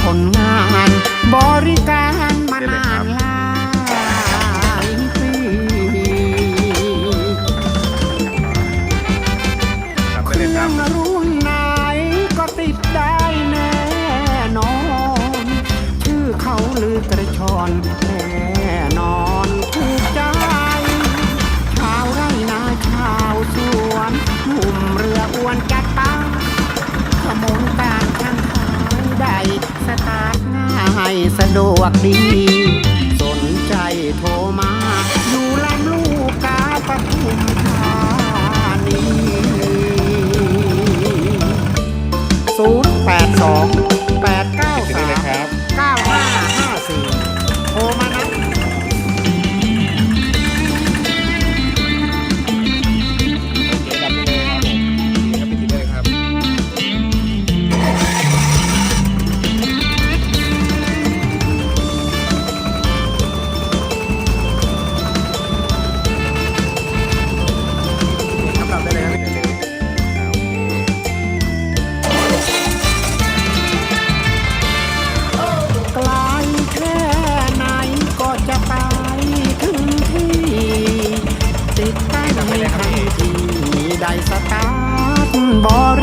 ผลงาน บริการมานานหลายปีกลัเครื่องรุ่นไหนก็ติดได้แน่นอน ชื่อเขาลือกระชอนแน่นอนถูกใจ ชาวไรนาชาวสวนหุ่มเรืออวนจัดไป กดี สนใจโทรมา อยู่ลำลูกกาปทุมธานีศูนย์แปดสอง ไม่ใด้สตาร์ทบอล